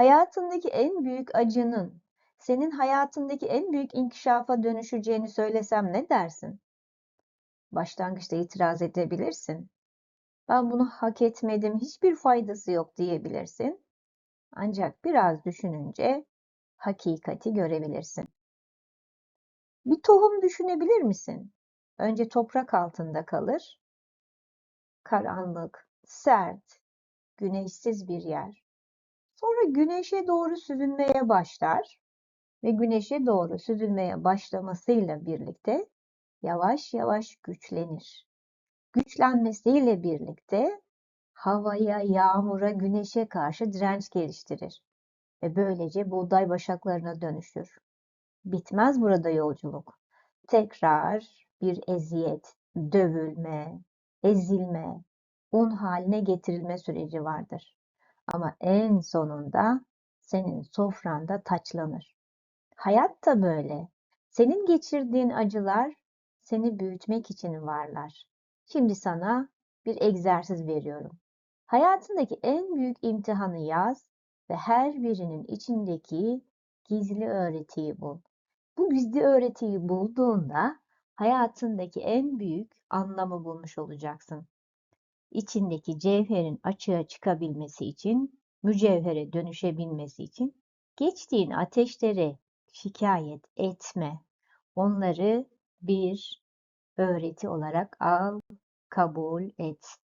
Hayatındaki en büyük acının senin hayatındaki en büyük inkişafa dönüşeceğini söylesem ne dersin? Başlangıçta itiraz edebilirsin. Ben bunu hak etmedim, hiçbir faydası yok diyebilirsin. Ancak biraz düşününce hakikati görebilirsin. Bir tohum düşünebilir misin? Önce toprak altında kalır. Karanlık, sert, güneşsiz bir yer. Sonra güneşe doğru süzülmeye başlar ve güneşe doğru süzülmeye başlamasıyla birlikte yavaş yavaş güçlenir. Güçlenmesiyle birlikte havaya, yağmura, güneşe karşı direnç geliştirir ve böylece buğday başaklarına dönüşür. Bitmez burada yolculuk. Tekrar bir eziyet, dövülme, ezilme, un haline getirilme süreci vardır. Ama en sonunda senin sofranda taçlanır. Hayat da böyle. Senin geçirdiğin acılar seni büyütmek için varlar. Şimdi sana bir egzersiz veriyorum. Hayatındaki en büyük imtihanı yaz ve her birinin içindeki gizli öğretiyi bul. Bu gizli öğretiyi bulduğunda hayatındaki en büyük anlamı bulmuş olacaksın. İçindeki cevherin açığa çıkabilmesi için, mücevhere dönüşebilmesi için geçtiğin ateşleri şikayet etme. Onları bir öğreti olarak al, kabul et.